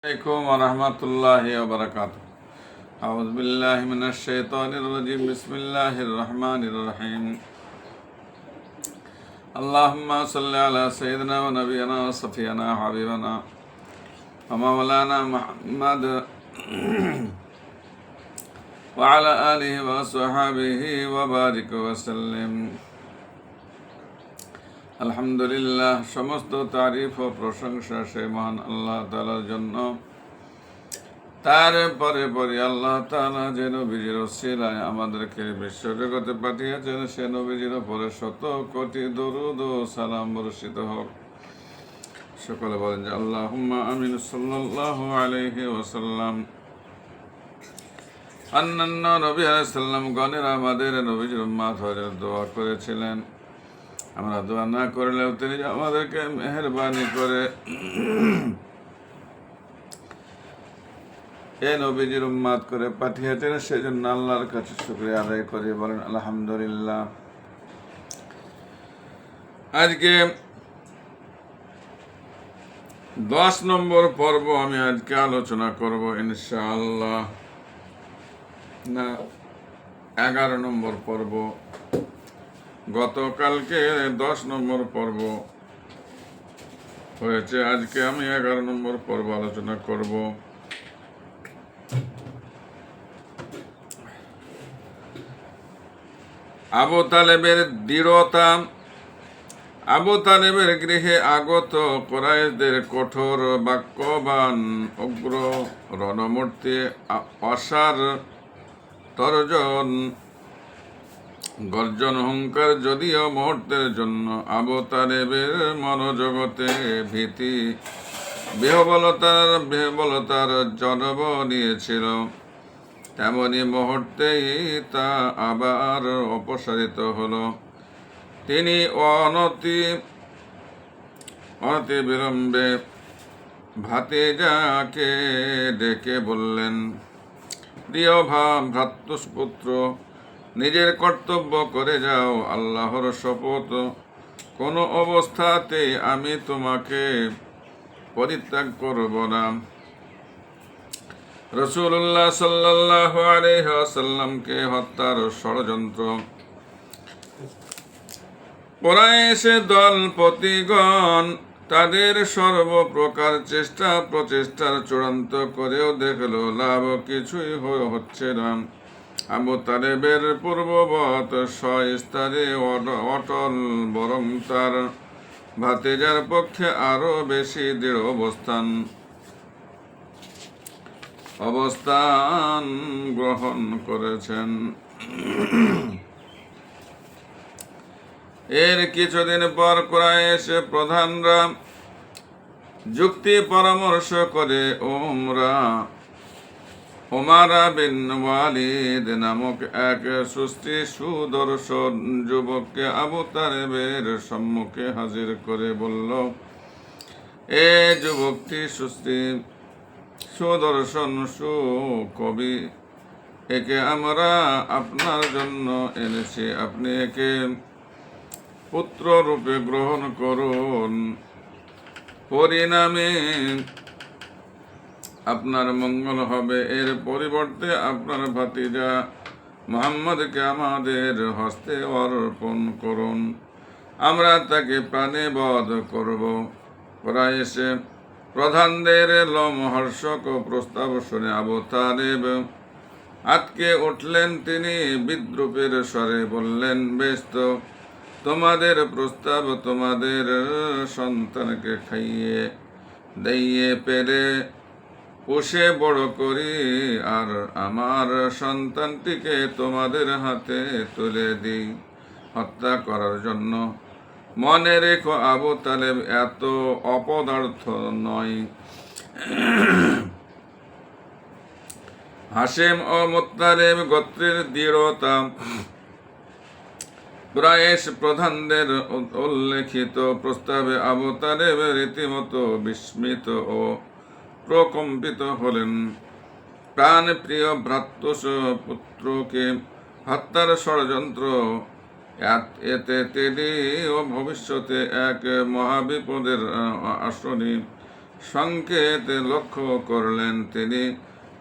عليكم ورحمة الله وبركاته. أعوذ بالله من الشيطان الرجيم. بسم الله الرحمن الرحيم. اللهم صل على سيدنا ونبينا وصفينا وحبيبنا ومولانا محمد. وعلى آله وصحبه وبارك وسلم. আলহামদুলিল্লাহ, সমস্ত তারিফ ও প্রশংসা সে মহান আল্লাহ তালার জন্য। তারপরে পরে পরে আল্লাহ তালা যে নবীজির ওসিলায় আমাদেরকে বিশ্বজগতে পাঠিয়েছেন, সে নবীজির উপরে শত কোটি দরুদ ও সালাম বর্ষিত হোক। সকলে বলেন যে আল্লাহ আমিন সাল্লাহ আলহি ওসাল্লাম অন্যান্য নবী আলাইসাল্লাম গণের আমাদের নবীজির হয়ে দোয়া করেছিলেন। আমরা দোয়া না করলেও তিনি আমাদেরকে মেহরবানি করে। এ নবীজির উম্মাদ করে পাঠিয়েছেন, সেজন্য আল্লাহর কাছে শুক্রিয়া আদায় করে, বলেন আলহামদুলিল্লাহ। আজকে দশ নম্বর পর্ব আমি আজকে আলোচনা করব ইনশাআল্লাহ। না, এগারো নম্বর পর্ব। গতকালকে দশ নম্বর পর্ব হয়েছে। আজকে আমি এগারো নম্বর পর্ব আলোচনা করব। আবু তালেবের দৃঢ়তা, আবু তালেবের গৃহে আগত কোরাইশদের কঠোর বাক্যবান অগ্র রণমূর্তি অসার তর্জন গর্জন অহংকার যদিও মুহূর্তের জন্য আবতারেবের মনোজগতে ভীতি। বিহবলতার বিহবলতার জন্ম নিয়েছিল। তেমনি মুহূর্তেই তা আবার অপসারিত হলো। তিনি অনতি অনতি বিলম্বে ভাতিজাকে ডেকে বললেন, প্রিয় ভাব ভ্রাতুষ্পুত্র নিজের কর্তব্য করে যাও, আল্লাহর শপথ। কোনো অবস্থাতে আমি তোমাকে পরিত্যাগ করব না। রসুল্লাহ সাল্লাহ আলহাসাল্লামকে হত্যার ষড়যন্ত্র। পরায়েসে দলপতিগণ তাদের সর্বপ্রকার চেষ্টা প্রচেষ্টার চূড়ান্ত করেও দেখল, লাভ কিছুই হচ্ছে না। আবু তালেবের পূর্ববৎ স্বস্তরে অট- অটল বরং তার ভাতিজার পক্ষে আরও বেশি দৃঢ় অবস্থান। অবস্থান গ্রহণ করেছেন। এর কিছুদিন পর ক্রাইশ প্রধানরা যুক্তি পরামর্শ করে ওমরা ওমারা বিন নামক এক সুস্থি সুদর্শন যুবককে আবু তালেবের সম্মুখে হাজির করে বলল, এ যুবকটি সুস্থি সুদর্শন সুকবি, একে আমরা আপনার জন্য এনেছি। আপনি একে পুত্র রূপে গ্রহণ করুন। পরিণামে আপনার মঙ্গল হবে। এর পরিবর্তে আপনার ভাতিজা মোহাম্মদকে আমাদের হস্তে অর্পণ করুন। আমরা তাকে প্রাণে বধ করব। প্রায় এসে প্রধানদের লমহর্ষক প্রস্তাব শুনে আবু তালেব আটকে উঠলেন। তিনি বিদ্রুপের স্বরে বললেন, বেশ তো, তোমাদের প্রস্তাব তোমাদের সন্তানকে খাইয়ে দাইয়ে পেরে পোষে বড় করি, আর আমার সন্তানটিকে তোমাদের হাতে তুলে দিই হত্যা করার জন্য। মনে রেখো আবু তালেব, এত অপদার্থ নয়। হাসেম ও মোত্তালেব গোত্রের দৃঢ়তা প্রায়শ প্রধানদের উল্লেখিত প্রস্তাবে আবু তালেব রীতিমতো বিস্মিত ও প্রকম্পিত হলেন। প্রাণ প্রিয় ভ্রাতুষ পুত্রকে হত্যার ষড়যন্ত্র। এত- তিনি ও ভবিষ্যতে এক মহাবিপদের আসনি সংকেত লক্ষ্য করলেন। তিনি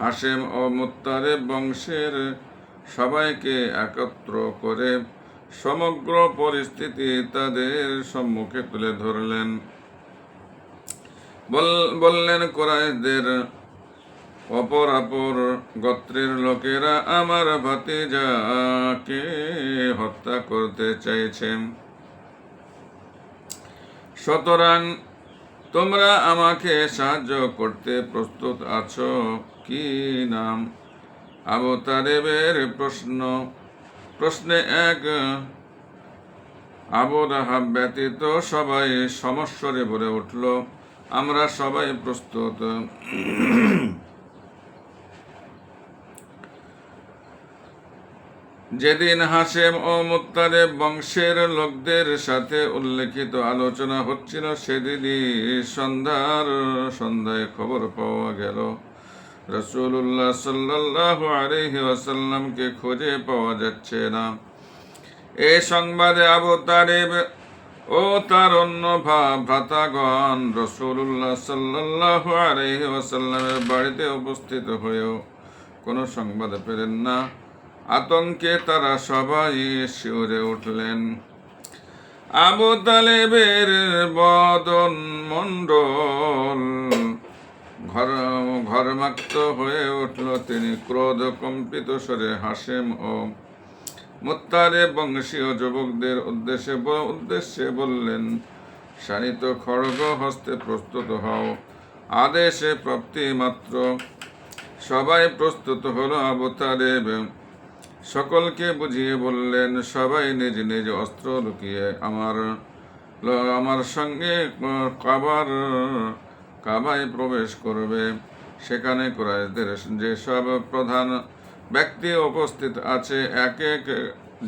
হাসেম ও মুত্তারে বংশের সবাইকে একত্র করে সমগ্র পরিস্থিতি তাদের সম্মুখে তুলে ধরলেন। বললেন কোরাইশদের অপর অপর গোত্রের লোকেরা, আমার ভাতিজাকে হত্যা করতে চাইছেন। সুতরাং তোমরা আমাকে সাহায্য করতে প্রস্তুত আছো কি নাম আবু তারেবের প্রশ্ন, প্রশ্নে এক আবু রাহাব ব্যতীত সবাই সমস্বরে বলে উঠল। আমরা সবাই প্রস্তুত। যেদিন হাসেম ও মুত্তারেব বংশের লোকদের সাথে উল্লেখিত আলোচনা হচ্ছিল, সেদিনই সন্ধ্যার সন্ধ্যায় খবর পাওয়া গেল। রসুল্লাহ সাল্লাহ আলহি ওয়াসাল্লামকে খুঁজে পাওয়া যাচ্ছে না। এই সংবাদে আবু তারেব ও তার অন্য ভা- ভ্রাতাগণ রসুল্লাহ সাল্লাহ আলহি ওয়াসাল্লামের বাড়িতে উপস্থিত হয়েও কোনো সংবাদ পেলেন না। আতঙ্কে তারা সবাই শিউরে উঠলেন। আবু তালেবের বদন মণ্ডল ঘর, ঘরমাক্ত হয়ে উঠল। তিনি ক্রোধ কম্পিত স্বরে হাসেম ও মুত্তারে বংশীয় যুবকদের উদ্দেশ্যে উদ্দেশ্যে বললেন, শানিত খড়গ হস্তে প্রস্তুত হও। আদেশে প্রাপ্তি মাত্র। সবাই প্রস্তুত হলো তালেব। সকলকে বুঝিয়ে বললেন, সবাই নিজ নিজ অস্ত্র লুকিয়ে আমার আমার সঙ্গে কাবার, কাবায় প্রবেশ করবে। সেখানে কুরাইশদের যেসব প্রধান ব্যক্তি উপস্থিত আছে এক এক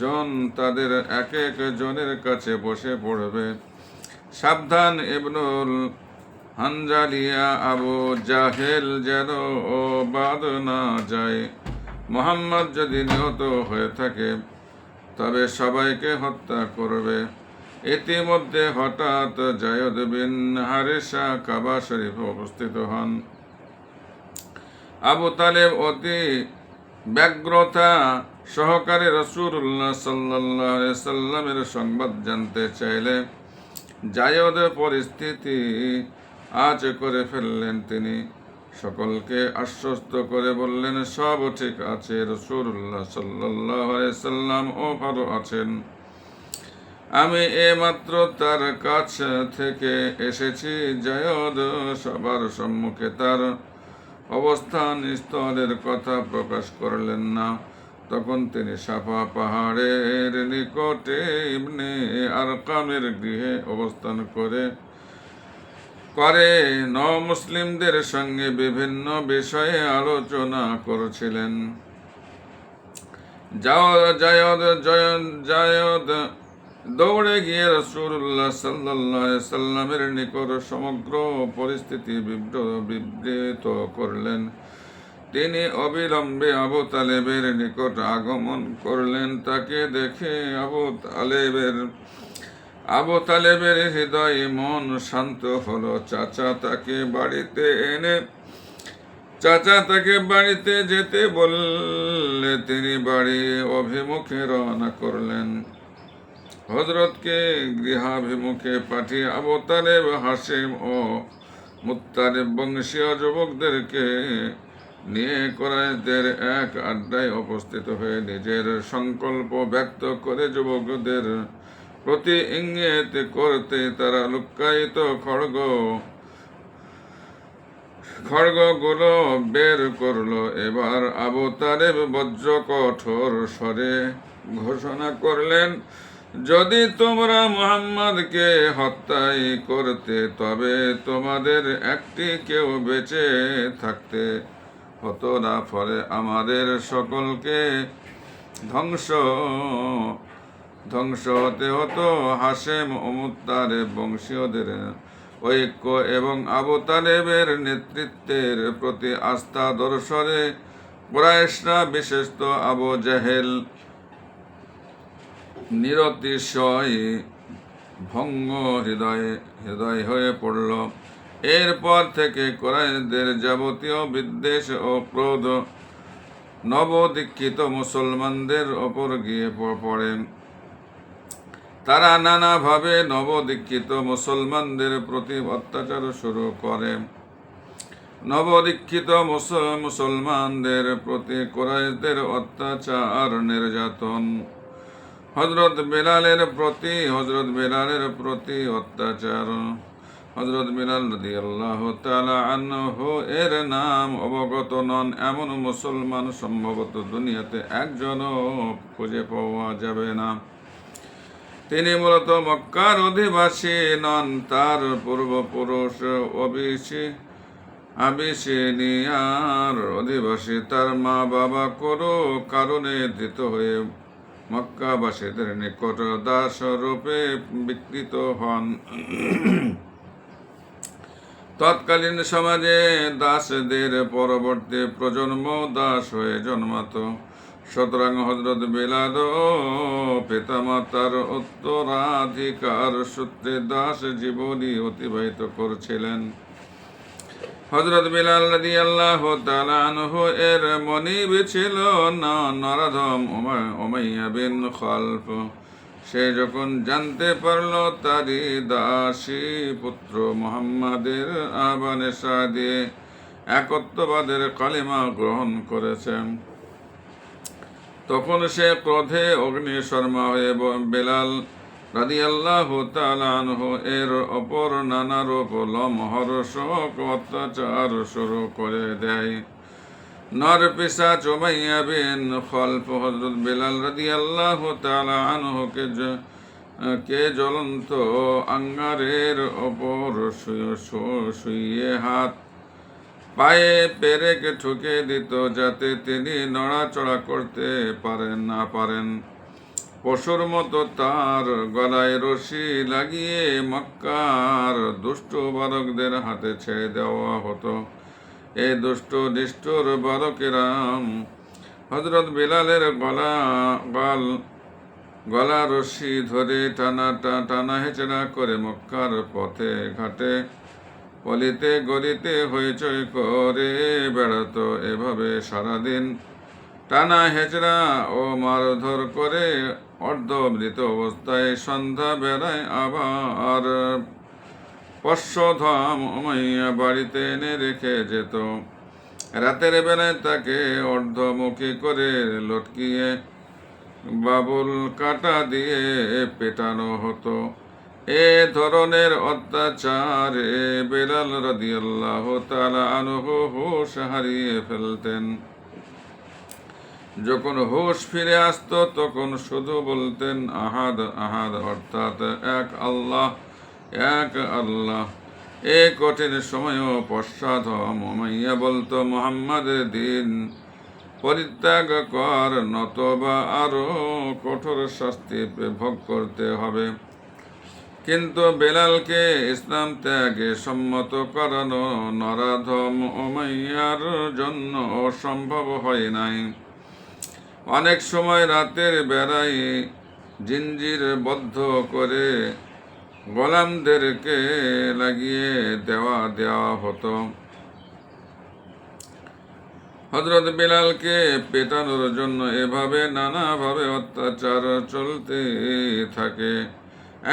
জন তাদের এক এক জনের কাছে বসে পড়বে। সাবধান ইবনুল হানজালিয়া আবু জাহেল যেন ও বাদ না যায়। মোহাম্মদ যদি নিহত হয়ে থাকে, তবে সবাইকে হত্যা করবে। ইতিমধ্যে হঠাৎ জায়দ বিন হারেসা কাবা শরীফে উপস্থিত হন। আবু তালেব অতি ব্যগ্রতা সহকারে রসুল্লাহ সাল্লাহ সাল্লামের সংবাদ জানতে চাইলে জায়দ পরিস্থিতি আজ করে ফেললেন তিনি। সকলকে আশ্বস্ত করে বললেন, সব ঠিক আছে রসুল্লাহ সাল্লাহ সাল্লাম ও ভালো আছেন। আমি এমাত্র তার কাছ থেকে এসেছি, জায়দ সবার সম্মুখে তার অবস্থান স্তরের কথা প্রকাশ করলেন না। তখন তিনি সাফা পাহাড়ের নিকটে ইবনে আরকামের গৃহে অবস্থান করে করে। ন মুসলিমদের সঙ্গে বিভিন্ন বিষয়ে আলোচনা করেছিলেন। জায়দ জয়ন জায়দ দৌড়ে গিয়ে রসুল্লাহ সাল্লাহ সাল্লামের নিকট সমগ্র পরিস্থিতি বিবৃত করলেন। তিনি অবিলম্বে আবু তালেবের নিকট আগমন করলেন। তাকে দেখে আবু তালেবের আবু তালেবের হৃদয় মন শান্ত হলো। চাচা তাকে বাড়িতে এনে, চাচা তাকে বাড়িতে যেতে বললে তিনি বাড়ি অভিমুখে রওনা করলেন। হজরতকে গৃহাভিমুখে পাঠিয়ে আবু তালেব, হাসিম ও মুত্তারেব বংশীয় যুবকদেরকে নিয়ে কোরাইশদের এক আড্ডায় উপস্থিত হয়ে নিজের সংকল্প ব্যক্ত করে যুবকদের প্রতি ইঙ্গিত করতে তারা লুক্কায়িত খড়গ, খড়গগুলো বের করল। এবার আবু তালেব বজ্র কঠোর স্বরে ঘোষণা করলেন যদি তোমরা মুহাম্মদকে হত্যাই করতে, তবে তোমাদের একটি কেউ বেঁচে থাকতে হতো না, ফলে আমাদের সকলকে ধ্বংস ধ্বংস হতে হতো। হাসেম অমুত্তারে বংশীয়দের ঐক্য এবং আবু তালেবের নেতৃত্বের প্রতি আস্থা দর্শনে কুরাইশরা, বিশেষত আবু জাহেল নিরতিশয় ভঙ্গ হৃদয়ে, হৃদয় হয়ে পড়ল। এরপর থেকে কোরআনদের যাবতীয় বিদ্বেষ ও ক্রোধ নবদীক্ষিত মুসলমানদের ওপর গিয়ে পড়ে। তারা নানাভাবে নবদীক্ষিত মুসলমানদের প্রতি অত্যাচার শুরু করে। নবদীক্ষিত মুসলমানদের প্রতি কোরাইশদের অত্যাচার, নির্যাতন হজরত বেলালের প্রতি, হজরত বেলালের প্রতি অত্যাচার। হজরত বিলাল রদি আল্লাহ আনহু এর নাম অবগত নন। এমন মুসলমান সম্ভবত দুনিয়াতে একজনও খুঁজে পাওয়া যাবে না। তিনি মূলত মক্কার অধিবাসী নন, তার পূর্বপুরুষ অবিসি, আবিসিনিয়ার অধিবাসী। তার মা বাবা কোনো কারণে ধৃত হয়ে মক্কাবাসীদের নিকট দাস রূপে বিকৃত হন। তৎকালীন সমাজে দাসদের পরবর্তী প্রজন্ম দাস হয়ে জন্মাতো। সুতরাং হজরত বিলাল পিতামাতার উত্তরাধিকার সূত্রে দাস জীবনী অতিবাহিত করছিলেন। হজরত বিলাল রাদি আল্লাহ তালানহু এর মনিব ছিল না নরাধম ওমাইয়া বিন খলফ। সে যখন জানতে পারল তারই দাসী পুত্র মোহাম্মদের আহ্বানে দিয়ে একত্ববাদের কালিমা গ্রহণ করেছেন তখন সে ক্রোধে অগ্নি শর্মা হয়ে বেলাল রাদিয়াল্লাহু তাআলাহু এর অপর নানা রূপ লমহর শোক অত্যাচার শুরু করে দেয়। নর পিসা চোমাইয়া বিন খলফ হজরত বেলাল রাদিয়াল্লাহু তাআলা আনহুকে কে জ্বলন্ত আঙ্গারের ওপর শুয়ে- হাত, পায়ে পেরেকে ঠুকে দিত যাতে তিনি নড়াচড়া করতে পারেন, না পারেন। পশুর মতো তার গলায় রশি লাগিয়ে মক্কার দুষ্ট বালকদের হাতে ছেড়ে দেওয়া হতো। এই দুষ্ট, নিষ্ঠুর বালকেরাম হজরত বিলালের গলা গল গলা রশি ধরে টানা টানা হেঁচড়া করে মক্কার পথে ঘাটে, পলিতে গলিতে হইচই করে বেড়াতো। এভাবে সারাদিন টানা হেচড়া ও মারধর করে অর্ধমৃত অবস্থায় সন্ধ্যা বেড়ায় আবার উমাইয়া বাড়িতে এনে রেখে যেত। রাতের বেলায় তাকে অর্ধমুখী করে লটকিয়ে বাবুল কাটা দিয়ে পেটানো হতো। এ ধরনের অত্যাচারে বেলাল রাদিয়াল্লাহু তাআলা আনহু হুশ হারিয়ে ফেলতেন। যখন হুশ ফিরে আসত, তখন শুধু বলতেন, আহাদ আহাদ, অর্থাৎ, এক আল্লাহ এক আল্লাহ। এ কঠিন সময়ও পশ্চাৎ মাইয়া বলতো মোহাম্মদের দিন, পরিত্যাগ কর, নতবা আরও কঠোর শাস্তি ভোগ করতে হবে। কিন্তু বেলালকে ইসলাম ত্যাগে সম্মত করানো নরাধম ওমাইয়ার জন্য অসম্ভব হয় নাই। অনেক সময় রাতের বেড়ায় জিঞ্জির বদ্ধ করে গোলামদেরকে লাগিয়ে দেওয়া দেওয়া হতো। হজরত বিলালকে পেটানোর জন্য এভাবে নানাভাবে অত্যাচার চলতে থাকে।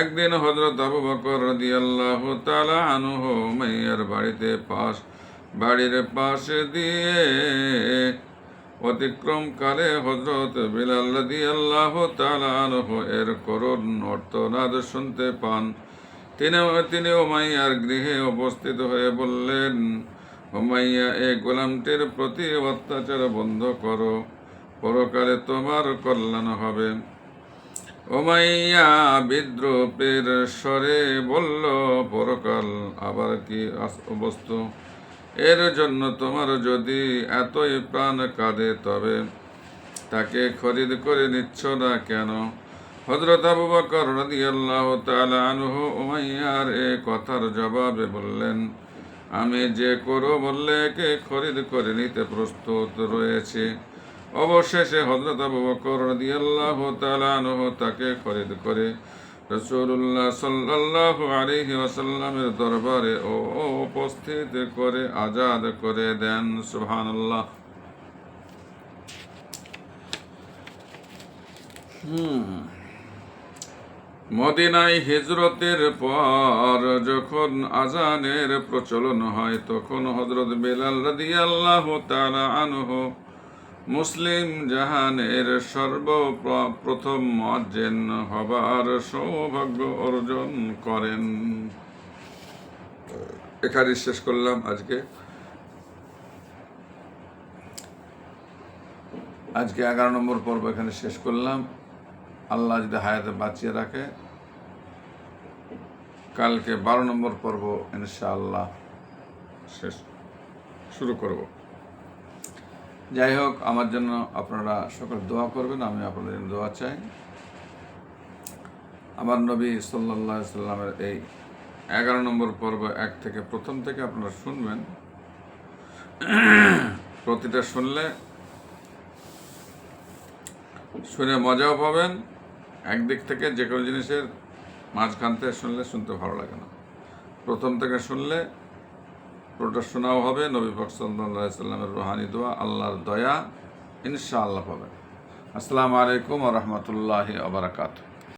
একদিন হজরত আবু বকর রাদিয়াল্লাহু তাআলা আনহু মাইয়ার বাড়িতে পাশ, বাড়ির পাশে দিয়ে অতিক্রমকালে হজরত বিলাল রাদিয়াল্লাহু তাআলা আনহু এর করুণ অর্থনাদ শুনতে পান। তিনি তিনি ওমাইয়ার গৃহে উপস্থিত হয়ে বললেন ওমাইয়া এ গোলামটির প্রতি অত্যাচার বন্ধ করো, পরকালে তোমার কল্যাণ হবে। ওমাইয়া বিদ্রোপের স্বরে বলল, পরকাল আবার কি বস্তু এর জন্য তোমার যদি এতই প্রাণ কাঁদে, তবে তাকে খরিদ করে নিচ্ছ না কেন? হজরত আবু বকর রাদিয়াল্লাহু তাআলা আনহু উমাইয়ার এ কথার জবাবে বললেন, আমি যে করো বললে একে খরিদ করে নিতে প্রস্তুত রয়েছে, অবশেষে হজরত আবু বকর রাদিয়াল্লাহু তাআলা আনহু তাকে খরিদ করে রসুল্লাহ সাল্লাহ দরবারে ও উপস্থিত করে আজাদ করে দেন, সুবহানাল্লাহ। মদিনায় হিজরতের পর যখন আজানের প্রচলন হয়, তখন হজরত বেলাল রাদিয়াল্লাহু তাআলা আনহু মুসলিম জাহানের সর্বপ্রথম মজ্জেন হবার সৌভাগ্য অর্জন করেন। এখানে শেষ করলাম আজকে। আজকে এগারো নম্বর পর্ব এখানে শেষ করলাম। আল্লাহ যদি হায়াতে বাঁচিয়ে রাখে, কালকে বারো নম্বর পর্ব ইনশাআল্লাহ শেষ, শুরু করব। যাই হোক আমার জন্য আপনারা সকল দোয়া করবেন, আমি আপনাদের জন্য দোয়া চাই। আমার নবী সাল্লাহ সাল্লামের এই এগারো নম্বর পর্ব এক থেকে প্রথম থেকে আপনারা শুনবেন। প্রতিটা শুনলে শুনে মজাও পাবেন, একদিক থেকে যে কোনো জিনিসের মাঝখান থেকে শুনলে শুনতে ভালো লাগে না। প্রথম থেকে শুনলে পুরোটা শোনাও হবে। নবী পাক সাল্লামের রোহানি দোয়া, আল্লাহর দয়া ইনশাআল্লাহ পাবেন। আসসালামু আলাইকুম রহমতুল্লাহ আবরাকাতু